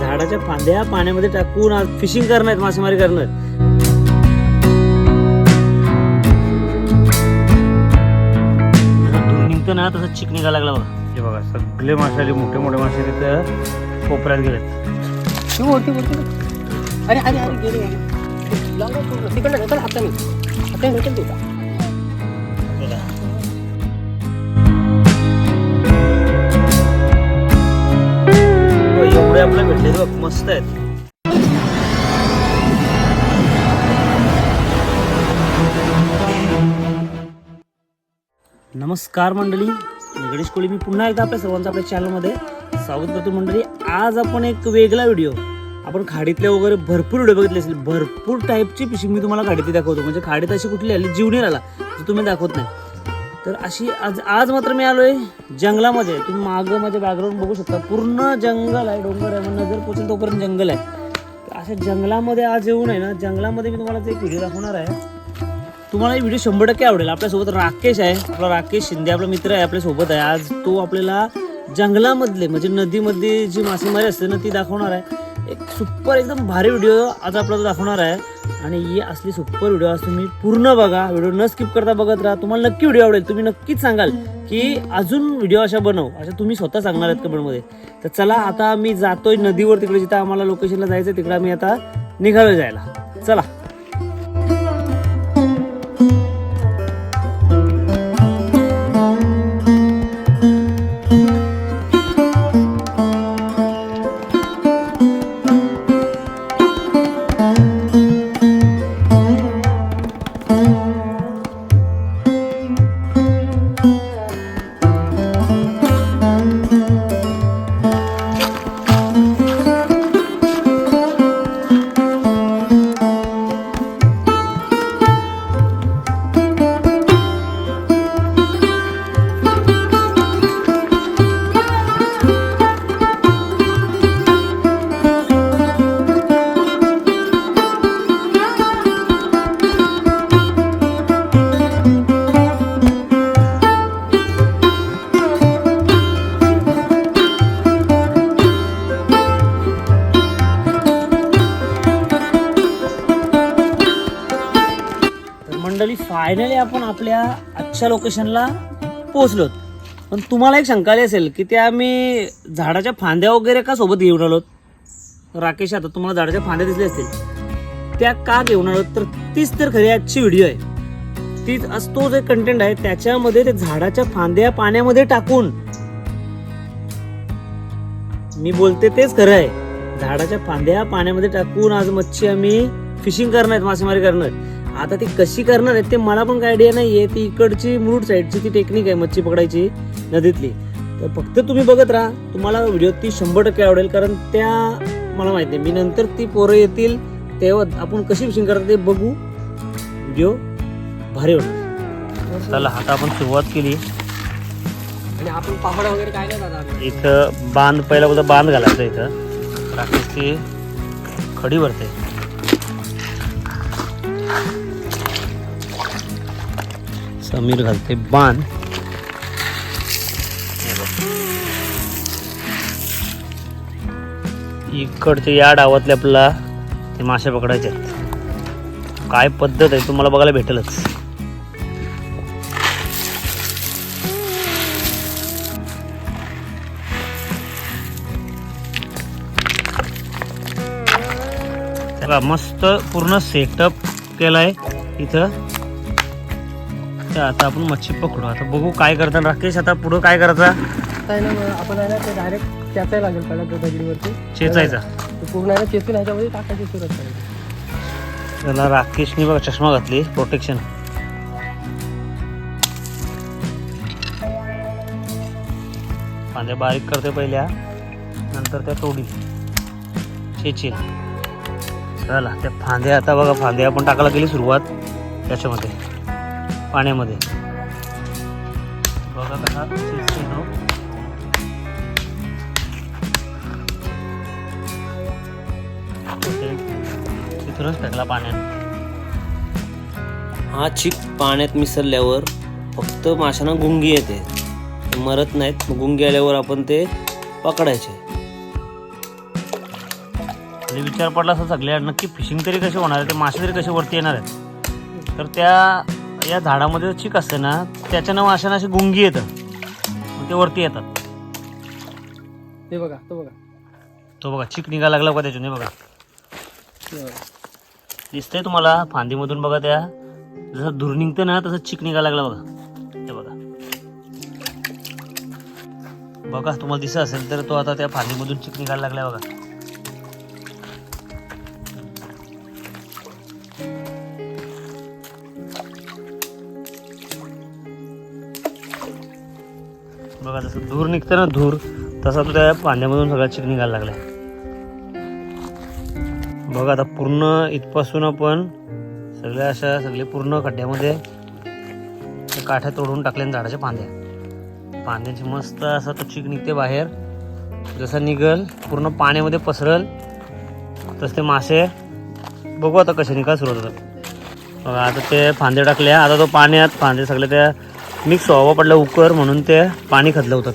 झाडाच्या फांद्या पाण्यामध्ये टाकून आज फिशिंग करणार आहेत मासेमारी करणार निघतो ना तसं चिक निघायला लागला बघा. हे बघा सगळे मासे आले मोठे मोठे मासे तिथं कोपऱ्यात गेलेत. ती वरती वरती अरे अरे अरे गेली गेली. लाव, लाव, लाव. तिकडनं ढकल हाताने. हाताने ढकल तू एवढे आपल्याला भेटले बघ मस्त आहेत. नमस्कार मंडळी गणेश कोळी. मी पुन्हा एकदा आपल्या सर्वांचं आपल्या चॅनलमध्ये स्वागत करतो मंडळी. आज आपण एक वेगळा व्हिडिओ आपण खाडीतले वगैरे भरपूर व्हिडिओ बघितले असेल भरपूर टाईपची फिशिंग मी तुम्हाला खाडीतली दाखवतो. म्हणजे खाडीत अशी कुठली आली? जीवनी आला. जो तुम्ही दाखवत नाही. तर अशी आज आज मात्र मी आलोय जंगलामध्ये. तुम्ही मागं माझ्या बॅकग्राऊंड बघू शकता. पूर्ण जंगल आहे डोंगर आहे मग नजर पोचेल तोपर्यंत जंगल आहे. तर अशा जंगलामध्ये आज येऊन आहे ना जंगलामध्ये मी तुम्हाला एक व्हिडिओ दाखवणार आहे. तुम्हाला व्हिडिओ शंभर टक्के आवडेल. आपल्यासोबत राकेश आहे. आपला राकेश शिंदे आपला मित्र आहे आपल्यासोबत आहे. आज तो आपल्याला जंगलामधले म्हणजे नदीमध्ये जी मासेमारी असते ना ती दाखवणार आहे. एक सुपर एकदम भारी व्हिडिओ आज आपल्याला दाखवणार आहे. आणि ही असली सुपर व्हिडिओ आज तुम्ही पूर्ण बघा. व्हिडिओ न स्किप करता बघत राहा. तुम्हाला नक्की व्हिडिओ आवडेल. तुम्ही नक्कीच सांगाल की अजून व्हिडिओ अशा बनव. अशा तुम्ही स्वतः सांगणार आहेत कमेंटमध्ये तर चला आता मी जातोय नदीवर तिकडे. जिथं आम्हाला लोकेशनला जायचं तिकडे आम्ही आता निघालोय जायला. चला. फायनली आपण आपल्या आजच्या लोकेशनला पोहोचलोत पण तुम्हाला एक शंका आली असेल की त्या आम्ही झाडाच्या फांद्या वगैरे का सोबत घेऊन आलोत राकेश आता तुम्हाला झाडाच्या फांद्या दिसल्या असतील. त्या का घेऊन आलोत तर तीच तर खरी आजची व्हिडिओ आहे. तीच आज तो जे कंटेंट आहे त्याच्यामध्ये ते झाडाच्या फांद्या पाण्यामध्ये टाकून मी बोलते तेच खरं आहे. झाडाच्या फांद्या पाण्यामध्ये टाकून आज मच्छी आम्ही फिशिंग करणार आहेत मासेमारी करणार आहेत. आता ती कशी करणार आहेत ते मला पण काय आयडिया नाहीये. ती इकडची मुरुड साईडची ती टेक्निक आहे मच्छी पकडायची नदीतली. तर फक्त तुम्ही बघत राहा. तुम्हाला व्हिडिओ ती शंभर टक्के आवडेल कारण त्या मला माहिती आहे मी नंतर ती पोरं येतील तेव्हा आपण कशी फिशिंग करतात ते बघू. व्हिडिओ भारी होणार. चला आता आपण सुरुवात केली. आणि आपण पापडा वगैरे काय नाही दादा इथं बांध पहिला बोलता बांध घालायचं इथं. राकेश ती खडी भरते. समीर घालते बांध इकडचे या डावातले आपल्याला ते मासे पकडायचे आहेत. काय पद्धत आहे तुम्हाला बघायला भेटेलच. मस्त पूर्ण सेटअप केलाय इथं. तर आता आपण मच्छी पकडू. आता बघू काय करता. राकेश आता पुढं काय करायचा आहे ना आपण आहे ना ते डायरेक्ट चेचायला लागेल पहिला त्या दगडीवरती चेचायचा. ते पूर्ण आहे ना चेचून ह्याच्यामध्ये टाकायची सुरुवात करायची त्याला राकेशने बघा चष्मा घातली. प्रोटेक्शन फांद्या बारीक करते पहिल्या. नंतर त्या तोडी चेचे चला त्या फांद्या आता बघा फांद्या आपण टाकायला गेली सुरुवात त्याच्यामध्ये पाण्यामध्ये. बघा कसा तिथूनच फेकला पाण्यात. हा चिक पाण्यात मिसळल्यावर फक्त माशांना गुंगी येते. मरत नाहीत गुंगी आल्यावर आपण ते पकडायचे. म्हणजे विचार पडला असं सगळ्या नक्की फिशिंग तरी कशी होणार आहे? ते मासे तरी कसे वरती येणार आहेत? तर त्या या झाडामध्ये चिक असते ना त्याच्यानं माशांना अशी गुंगी येतं. मग ते वरती येतात. ते बघा तो बघा. तो बघा चिक निघायला लागला बघा त्याच्याने बघा. ते बघा. दिसतंय तुम्हाला फांदीमधून बघा त्या. जसं धूर निघतं ना तसं चिक निघायला लागला बघा. ते बघा. बघा तुम्हाला दिसत असेल तर तो आता त्या फांदीमधून चिक निघायला लागलाय बघा. जसं धूर निघतं ना धूर तसा तो त्या फांद्यामधून सगळा चिक निघायला लागला बघा आता पूर्ण इथपासून आपण सगळ्या अशा सगळे पूर्ण खड्ड्यामध्ये काठ्या तोडून टाकल्या झाडाच्या फांद्या. फांद्याची मस्त असा तो चिक निघते बाहेर जसा निघल पूर्ण पाण्यामध्ये पसरल तसं ते मासे. बघू आता कसे निघाल सुरुवात होतात. बघा आता ते फांदे टाकल्या आता तो पाण्यात फांदे सगळे त्या मिक्स व्हावं पडलं उकर म्हणून ते पाणी खदलवतात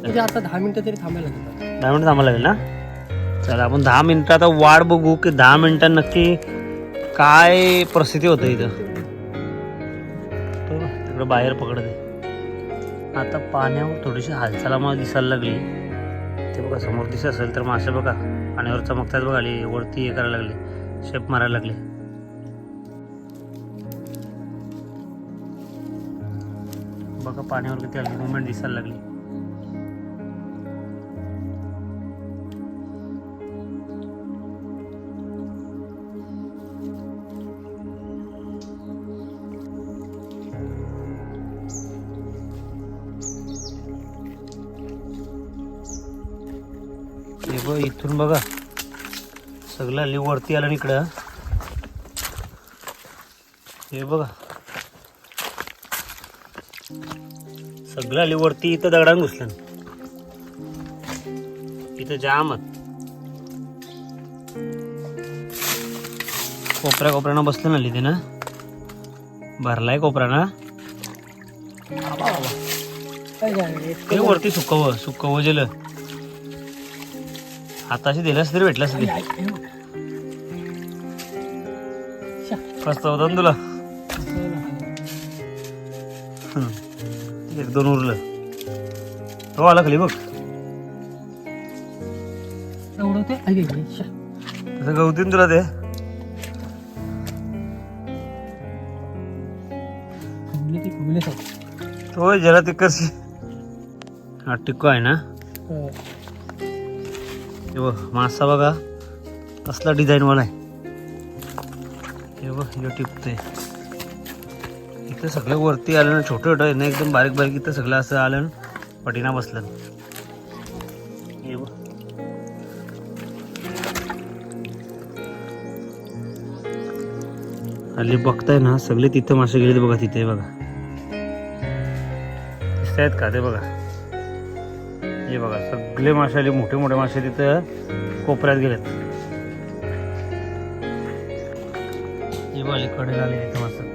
म्हणजे आता दहा मिनिटं तरी थांबायला लागतात दहा मिनिट थांबायला लागेल ना? चला आपण दहा मिनिटं आता वाट बघू की दहा मिनिटात नक्की काय परिस्थिती होतं इथं? तिकडं बाहेर पकडते आता पाण्यावर थोडीशी हालचाल मला दिसायला लागली. ते बघा समोर दिसत असेल तर मासे बघा. पाण्यावर चमकतात बघा आली वरती हे करायला लागले. शेप मारायला लागले. बघा पाण्यावर किती आली मुवमेंट दिसायला लागली. इथून बघा. सगळं आली वरती आलं ना इकडं. हे बघा. सगळं आली वरती इथं दगडान घुसलं. इथं जामत कोपऱ्या कोपऱ्यानं बसलं ना ते ना. भरलाय कोपरा ना वरती सुकव सुकव जेल. हाताशी दिलास तरी भेटलास आई. शा. कस्त होतं तुला असं. एक दोन उरलं तो आला खाली बघ. तसं गवतीन तुला ते ते जरा ते कशी हा टिक्को आहे ना हे बघ मासा बघा कसला डिझाईनवाला आहे. हे बघ हे टिपते इथं सगळं वरती आलं ना छोटं छोटं आहे ना एकदम बारीक बारीक इथं सगळं असं आलं ना पटीना बसलं हे बघ. हल्ली बघताय ना सगळे तिथं मासे गेले बघा तिथे बघा. दिसत आहेत का ते बघा? हे बघा सगळे मासे आले मोठे मोठे मासे तिथं कोपऱ्यात गेलेत. हे बघा कडे आले तिथं मासे.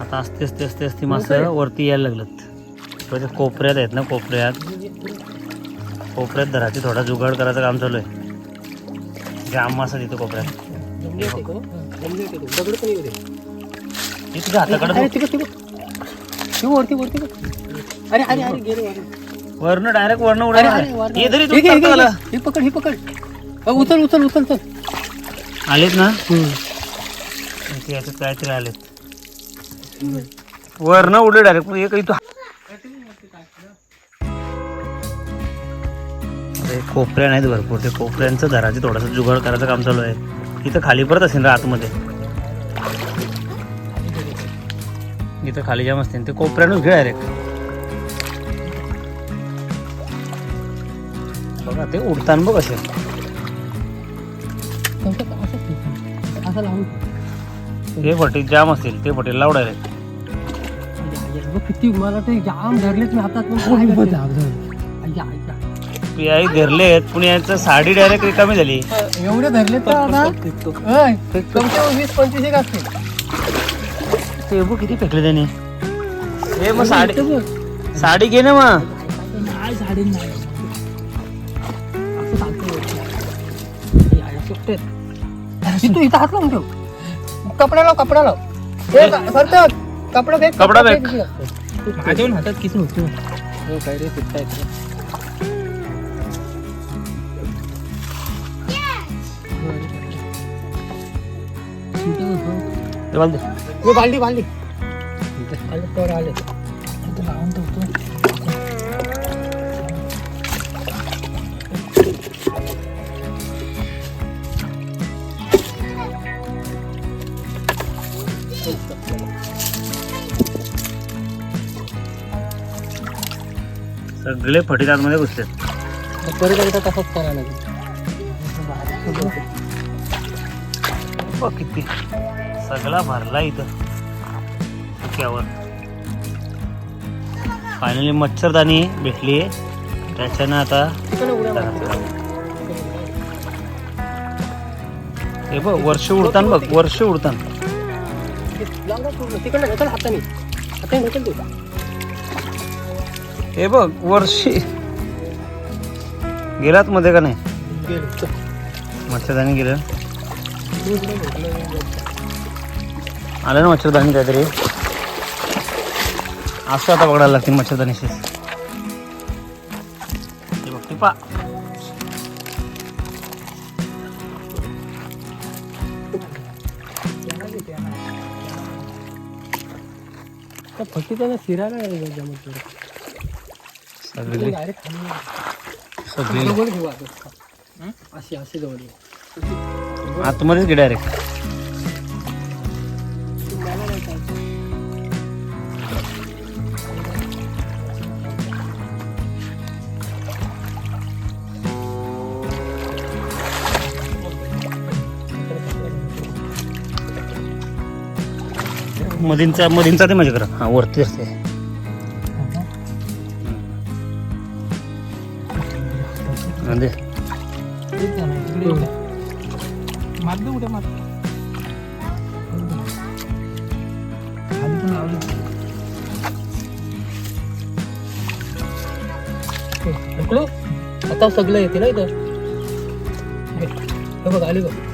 आता असते असते असते असते मासे वरती यायला लागलेत. कोपऱ्यात आहेत ना कोपऱ्यात. कोपऱ्यात धराची थोडा जुगाड करायचं काम चालू आहे. जाम मासा तिथं कोपऱ्यात. तो. तो. हाताकडे. ते ते. ते वरती वरती बघ. अरे अरे अरे गेले. वरनं डायरेक्ट वरनं अरे अरे तरी हे घे, हे घे, हे घे. हे पकड हे पकड अ, उचल उचल उचल उचल आलेत ना ते याच्यात काहीतरी आलेत वरनं उडले डायरेक्ट एक इथं अरे कोपऱ्या नाहीत भरपूर ते कोपऱ्यांचं धराचे थोडासा जुगाड करायचं काम चालू आहे इथं खाली परत असेल ना आतमध्ये इथं खाली जाम असते. ते कोपऱ्यानंच घे डायरेक्ट बघा ते उडताना बघ असेल असं. असं लावून. ते फटी जाम असतील. ते फटी लाव डायरेक्ट किती मला ते जाम धरलेच मी हातात. पियाई धरले पण यांचं साडी डायरेक्ट रिकामी झाली. एवढे धरले तर वीस पंचवीस एक असतील. ते बघ किती फेकले त्याने. हे मग साडी साडी घे ना मग. नाही साडी नाही. असं. तू इथं हात लावून ठेव. कपडा लाव कपडा लाव. हे क- सरतात. कपडा फेक कपडा फेक. माझ्या हातात किती होतो हो. काय रे सुट्टा ते बांध दे. ये बाल्टी बाल्टी। आले तर आले. लावून सगळे फटीत आतमध्ये घुसलेत परत एकदा तसंच करायला लागेल. किती. सगळा भरला इथं सुक्यावर फायनली मच्छरदाणी भेटली त्याच्यानं आता. हे बघ वर्ष उडतान बघ वर्ष उडतान हे बघ वर्षी गेलात मध्ये का नाही. मच्छरदाणी गेलं. आलं ना मच्छरदाणी काहीतरी? असं आता बघायला लागते मच्छरदाणीशी हे बघ टिपा. त्या फटीचा ना शिरायला नाही जमत तुला. सगळी. सगळी. अशी अशी जवळ आतमध्येच डायरेक्ट. मधींचा मधींचा ते माझ्याकडं. हा वरती असते हा, दे? आता सगळं येते ना इथं. हे बघ आली बघ.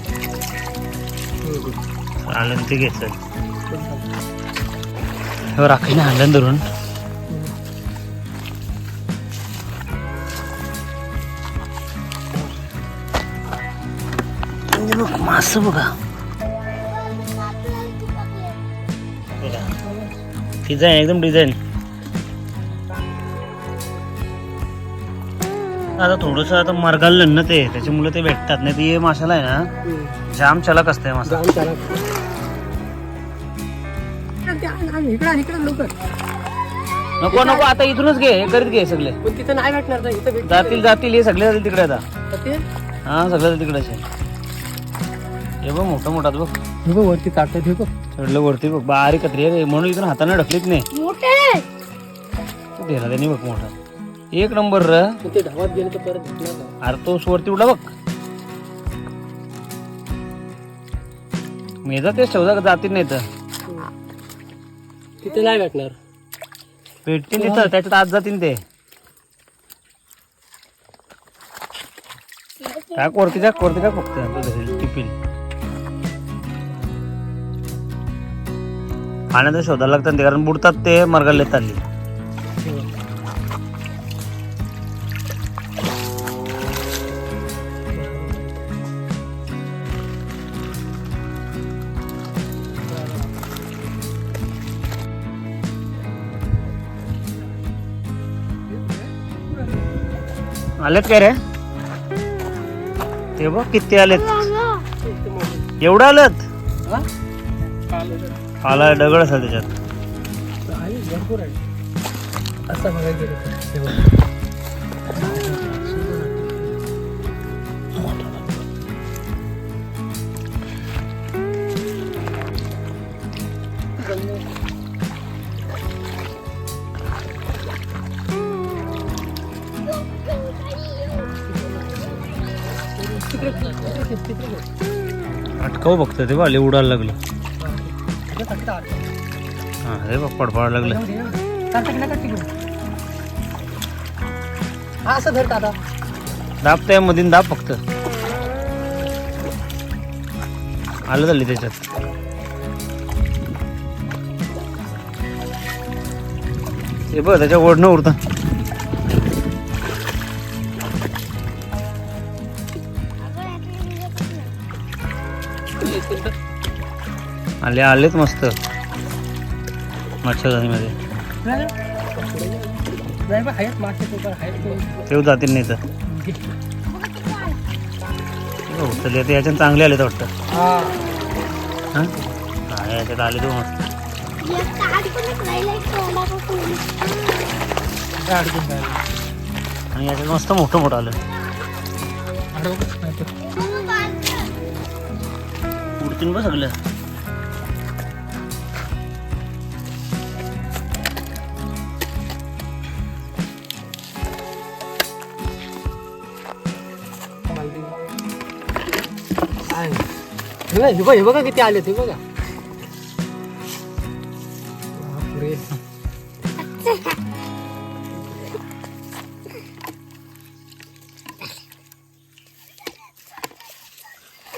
आलं ते घ्यायचं हे राखीने आणलं धरून. बघ मास बघा. डिझाईन एकदम डिझाईन आता थोडस आता मार्गाला ना ते त्याच्यामुळे ते भेटतात. नाही ते माशाला आहे ना जाम चलक असते मासा. नको नको आता इथूनच घे हे करीत घे सगळे. पण तिथं नाही भेटणार तर इथं भेटतील. जातील जातील हे सगळे जातील तिकडे आता. तर ते? हा सगळे तिकडेच. आहे हे बघ मोठं मोठा बघ. हे बघ वरती ताटत हे बघ. चढलं वरती बघ बारीक कत्री रे म्हणून इथून हाताने ढकलीत नाही. दिला त्यांनी बघ मोठा. एक नंबर र. ते ढावात गेले तर परत भेटणार नाही. अरे तो वरती उडला बघ. मेजा ठेवता का जातील नाही तर? तिथे नाही भेटणार. भेटतील तिथं त्याच्यात आज जातील ते. काय कोरती का कोरती का फक्त. तो धरेल, टिफिन पाण्याचं शोधायला लागतं ते कारण बुडतात ते मरगाले चालली आलेत काय रे? ते बघ किती आलेत. एवढं आलेत? आला दगड असेल त्याच्यात. आहे, भरपूर आहे. असं बघायला अटकाव बघतं ते बा लय उडायला लागलं. हा. हे बघ पडपडायला लागलं. असं धर दादा. दाब त्या मधीन दाब फक्त. आलं झाली त्याच्यात. हे बघ त्याच्या ओढणं उडतं. आले आलेत मस्त. मच्छरदानीमध्ये. ठेव जातील नाही तर. हो चल आता याच्यात चांगले आले वाटतं. हा? हां हा याच्यात आले तो मस्त. आणि याच्यात मस्त मोठं मोठं आलं. तर. उडतीन बघ सगळं. आहे. हे बघ, हे बघ किती आले ते बघा. बापरे.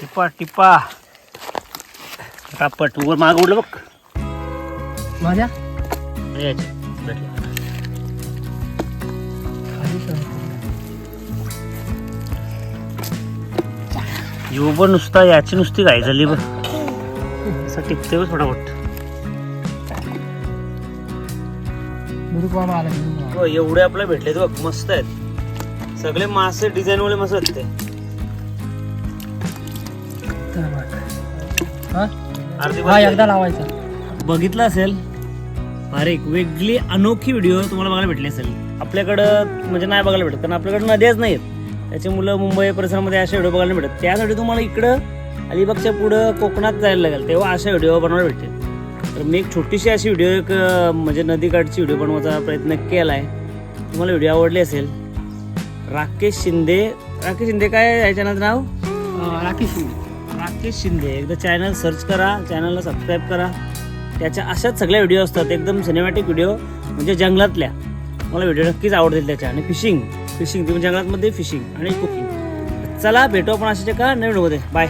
टिप्पा टिप्पा रापट वर माग उडलं बघ. माझ्या? येऊ पण नुसता याची नुसती गाय झाली बघ असं टिपते बघ फटाफट. हो, एवढे आपल्याला भेटले बघ मस्त आहेत. सगळे मासे डिझाईन वाले मस्त आहेत. एकदा लावायचा. बघितलं असेल? फार एक वेगळी अनोखी व्हिडिओ तुम्हाला बघायला भेटली असेल. आपल्याकडं म्हणजे नाही बघायला भेटत कारण आपल्याकडे नद्याच नाहीत त्याची मुलं मुंबई परिसरामध्ये अशा व्हिडिओ बघायला भेटत त्यासाठी तुम्हाला इकडं अलिबागच्या पुढं कोकणात जायला लागेल. तेव्हा अशा व्हिडिओ बनवायला भेटतील. तर मी एक छोटीशी अशी व्हिडिओ एक म्हणजे नदीकाठची व्हिडिओ बनवायचा प्रयत्न केला आहे तुम्हाला व्हिडिओ आवडली असेल. राकेश शिंदे राकेश शिंदे काय याच्या नाव? राकेश शिंदे. राकेश शिंदे. एकदा चॅनल सर्च करा चॅनलला सबस्क्राईब करा. त्याच्या अशाच सगळ्या व्हिडिओ असतात. एकदम सिनेमॅटिक व्हिडिओ म्हणजे जंगलातल्या. मला व्हिडिओ नक्कीच आवडतील त्याच्या. आणि फिशिंग फिशिंग तुम्ही जंगलातमध्ये फिशिंग आणि कुकिंग. चला भेटू आपण अशाच्या का नवीन मध्ये बाय.